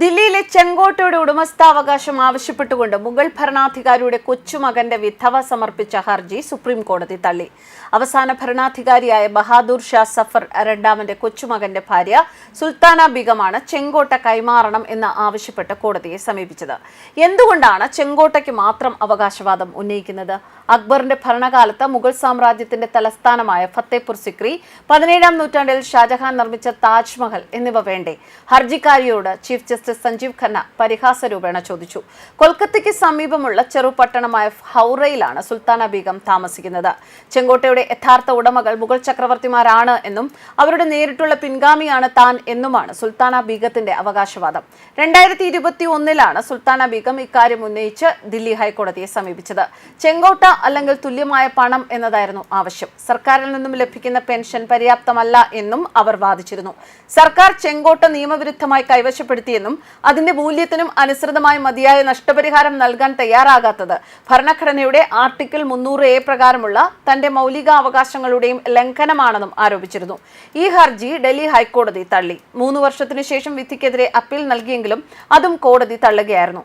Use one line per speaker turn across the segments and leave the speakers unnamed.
ദില്ലിയിലെ ചെങ്കോട്ടയുടെ ഉടമസ്ഥാവകാശം ആവശ്യപ്പെട്ടുകൊണ്ട് മുഗൾ ഭരണാധികാരിയുടെ കൊച്ചുമകന്റെ വിധവ സമർപ്പിച്ച ഹർജി സുപ്രീം കോടതി തള്ളി. അവസാന ഭരണാധികാരിയായ ബഹാദൂർ ഷാ സഫർ രണ്ടാമന്റെ കൊച്ചുമകന്റെ ഭാര്യ സുൽത്താന ബീഗമാണ് ചെങ്കോട്ട കൈമാറണം എന്ന് ആവശ്യപ്പെട്ട് കോടതിയെ സമീപിച്ചത്. എന്തുകൊണ്ടാണ് ചെങ്കോട്ടയ്ക്ക് മാത്രം അവകാശവാദം ഉന്നയിക്കുന്നത്? അക്ബറിന്റെ ഭരണകാലത്ത് മുഗൾ സാമ്രാജ്യത്തിന്റെ തലസ്ഥാനമായ ഫത്തേപൂർ സിക്രി പതിനേഴാം നൂറ്റാണ്ടിൽ ഷാജഹാൻ നിർമ്മിച്ച താജ്മഹൽ എന്നിവ വേണ്ടേ? ഹർജിക്കാരിയോട് ചീഫ് ജസ്റ്റിസ് സഞ്ജീവ് ഖന്ന പരിഹാസ രൂപേണ ചോദിച്ചു. കൊൽക്കത്തയ്ക്ക് സമീപമുള്ള ചെറുപട്ടണമായ ഹൗറയിലാണ് സുൽത്താന ബീഗം താമസിക്കുന്നത്. ചെങ്കോട്ടയുടെ യഥാർത്ഥ ഉടമകൾ മുഗൾ ചക്രവർത്തിമാരാണ് എന്നും അവരുടെ നേരിട്ടുള്ള പിൻഗാമിയാണ് താൻ എന്നുമാണ് സുൽത്താന ബീഗത്തിന്റെ അവകാശവാദം. രണ്ടായിരത്തി ഇരുപത്തി ഒന്നിലാണ് സുൽത്താന ബീഗം ഇക്കാര്യം ഉന്നയിച്ച് ദില്ലി ഹൈക്കോടതിയെ സമീപിച്ചത്. ചെങ്കോട്ട അല്ലെങ്കിൽ തുല്യമായ പണം എന്നതായിരുന്നു ആവശ്യം. സർക്കാരിൽ നിന്നും ലഭിക്കുന്ന പെൻഷൻ പര്യാപ്തമല്ല എന്നും അവർ വാദിച്ചിരുന്നു. സർക്കാർ ചെങ്കോട്ട നിയമവിരുദ്ധമായി കൈവശപ്പെടുത്തിയെന്നും അതിന്റെ മൂല്യത്തിനും അനുസൃതമായി മതിയായ നഷ്ടപരിഹാരം നൽകാൻ തയ്യാറാകാത്തത്. ഭരണഘടനയുടെ ആർട്ടിക്കിൾ മുന്നൂറ് എ പ്രകാരമുള്ള തന്റെ മൗലികാവകാശങ്ങളുടെയും ലംഘനമാണെന്നും ആരോപിച്ചിരുന്നു. ഈ ഹർജി ഡൽഹി ഹൈക്കോടതി തള്ളി. മൂന്ന് വർഷത്തിനു ശേഷം വിധിക്കെതിരെ അപ്പീൽ നൽകിയെങ്കിലും അതും കോടതി തള്ളുകയായിരുന്നു.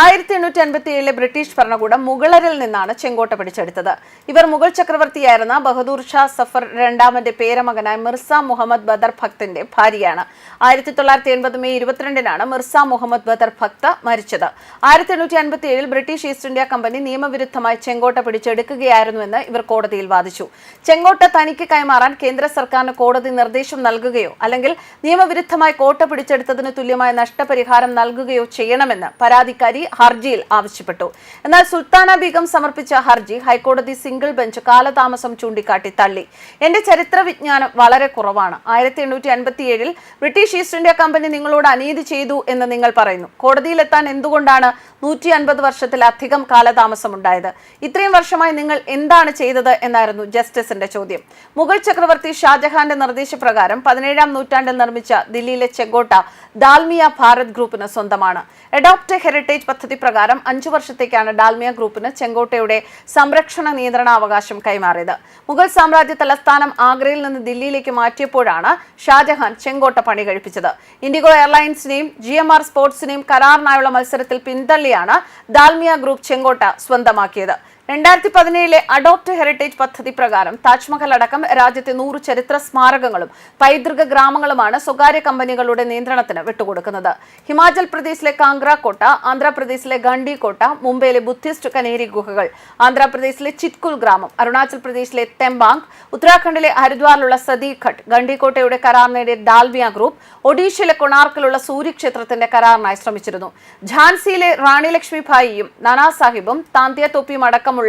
ആയിരത്തി എണ്ണൂറ്റി അൻപത്തി ഏഴിലെ ബ്രിട്ടീഷ് ഭരണകൂടം മുഗളരിൽ നിന്നാണ് ചെങ്കോട്ട പിടിച്ചെടുത്തത്. ഇവർ മുഗൾ ചക്രവർത്തിയായിരുന്ന ബഹദൂർ ഷാ സഫർ രണ്ടാമന്റെ പേരമകനായ മിർസ മുഹമ്മദ് ബദർ ഭക്തിന്റെ ഭാര്യയാണ്. ആയിരത്തി തൊള്ളായിരത്തി എൺപത് മെയ് ഇരുപത്തിരണ്ടിനാണ് മിർസ മുഹമ്മദ് ബദർ ഭക്ത മരിച്ചത്. ആയിരത്തി എണ്ണൂറ്റി അൻപത്തി ഏഴിൽ ബ്രിട്ടീഷ് ഈസ്റ്റ് ഇന്ത്യ കമ്പനി നിയമവിരുദ്ധമായി ചെങ്കോട്ട പിടിച്ചെടുക്കുകയായിരുന്നുവെന്ന് ഇവർ കോടതിയിൽ വാദിച്ചു. ചെങ്കോട്ട തനിക്ക് കൈമാറാൻ കേന്ദ്ര സർക്കാരിന് കോടതി നിർദ്ദേശം നൽകുകയോ അല്ലെങ്കിൽ നിയമവിരുദ്ധമായി കോട്ട പിടിച്ചെടുത്തതിന് തുല്യമായ നഷ്ടപരിഹാരം നൽകുകയോ ചെയ്യണമെന്ന് പരാതിക്കാരി ഹർജിയിൽ ആവശ്യപ്പെട്ടു. എന്നാൽ സുൽത്താന ബീഗം സമർപ്പിച്ച ഹർജി ഹൈക്കോടതി സിംഗിൾ ബെഞ്ച് കാലതാമസം ചൂണ്ടിക്കാട്ടി തള്ളി. എന്റെ ചരിത്ര വിജ്ഞാനം വളരെ കുറവാണ്. ആയിരത്തി എണ്ണൂറ്റി അൻപത്തി ഏഴിൽ ബ്രിട്ടീഷ് ഈസ്റ്റ് ഇന്ത്യ കമ്പനി നിങ്ങളോട് അനീതി ചെയ്തു എന്ന് നിങ്ങൾ പറയുന്നു. കോടതിയിലെത്താൻ എന്തുകൊണ്ടാണ് നൂറ്റി അൻപത് വർഷത്തിലധികം കാലതാമസമുണ്ടായത്? ഇത്രയും വർഷമായി നിങ്ങൾ എന്താണ് ചെയ്തത് എന്നായിരുന്നു ജസ്റ്റിസിന്റെ ചോദ്യം. മുഗൾ ചക്രവർത്തി ഷാജഹാന്റെ നിർദ്ദേശപ്രകാരം പതിനേഴാം നൂറ്റാണ്ടിൽ നിർമ്മിച്ച ദില്ലിയിലെ ചെങ്കോട്ട ദാൽമിയ ഭാരത് ഗ്രൂപ്പിന് സ്വന്തമാണ്. അഡോപ്റ്റ് ഹെറിറ്റേജ് പദ്ധതി പ്രകാരം അഞ്ചു വർഷത്തേക്കാണ് ഡാൽമിയ ഗ്രൂപ്പിന് ചെങ്കോട്ടയുടെ സംരക്ഷണ നിയന്ത്രണാവകാശം കൈമാറിയത്. മുഗൾ സാമ്രാജ്യ തലസ്ഥാനം ആഗ്രയിൽ നിന്ന് ദില്ലിയിലേക്ക് മാറ്റിയപ്പോഴാണ് ഷാജഹാൻ ചെങ്കോട്ട പണി കഴിപ്പിച്ചത്. ഇൻഡിഗോ എയർലൈൻസിനെയും ജി എം ആർ സ്പോർട്സിനെയും കരാറിനായുള്ള മത്സരത്തിൽ പിന്തള്ളിയാണ് ഡാൽമിയ ഗ്രൂപ്പ് ചെങ്കോട്ട സ്വന്തമാക്കിയത്. രണ്ടായിരത്തി പതിനേഴിലെ അഡോപ്റ്റ് ഹെറിറ്റേജ് പദ്ധതി പ്രകാരം താജ്മഹൽ അടക്കം രാജ്യത്തെ നൂറ് ചരിത്ര സ്മാരകങ്ങളും പൈതൃക ഗ്രാമങ്ങളുമാണ് സ്വകാര്യ കമ്പനികളുടെ നിയന്ത്രണത്തിന് വിട്ടുകൊടുക്കുന്നത്. ഹിമാചൽ പ്രദേശിലെ കാംഗ്ര കോട്ട ആന്ധ്രാപ്രദേശിലെ ഗണ്ഡി കോട്ട മുംബൈയിലെ ബുദ്ധിസ്റ്റ് കനേരി ഗുഹകൾ ആന്ധ്രാപ്രദേശിലെ ചിത്കുൽ ഗ്രാമം അരുണാചൽ പ്രദേശിലെ തെമ്പാങ് ഉത്തരാഖണ്ഡിലെ ഹരിദ്വാറിലുള്ള സദീഘട്ട് ഗണ്ഡിക്കോട്ടയുടെ കരാർ നേടിയ ഡാൽവിയ ഗ്രൂപ്പ് ഒഡീഷയിലെ കൊണാർക്കിലുള്ള സൂര്യക്ഷേത്രത്തിന്റെ കരാറിനായി ശ്രമിച്ചിരുന്നു. ഝാൻസിയിലെ റാണി ലക്ഷ്മിഭായിയും നാനാ സാഹിബും താന്തിയ തൊപ്പിയും അടക്കമുള്ള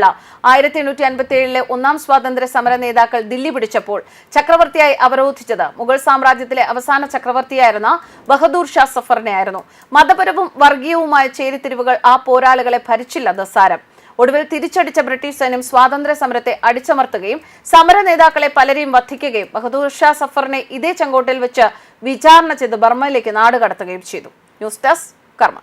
ആയിരത്തി എണ്ണൂറ്റി അൻപത്തി ഏഴിലെ ഒന്നാം സ്വാതന്ത്ര്യ സമര നേതാക്കൾ ദില്ലി പിടിച്ചപ്പോൾ ചക്രവർത്തിയായി അവരോധിച്ചത് മുഗൾ സാമ്രാജ്യത്തിലെ അവസാന ചക്രവർത്തിയായിരുന്ന ബഹദൂർ ഷാ സഫറിനെയായിരുന്നു. മതപരവും വർഗീയവുമായ ചേരിതിരിവുകൾ ആ പോരാളികളെ ഭരിച്ചില്ല ദസാരം. ഒടുവിൽ തിരിച്ചടിച്ച ബ്രിട്ടീഷ് സൈന്യം സ്വാതന്ത്ര്യ സമരത്തെ അടിച്ചമർത്തുകയും സമര നേതാക്കളെ പലരെയും വധിക്കുകയും ബഹദൂർ ഷാ സഫറിനെ ഇതേ ചെങ്കോട്ടയിൽ വെച്ച് വിചാരണ ചെയ്ത് ബർമയിലേക്ക് നാടുകടത്തുകയും ചെയ്തു. ന്യൂസ് ഡെസ്ക് കർമ്മ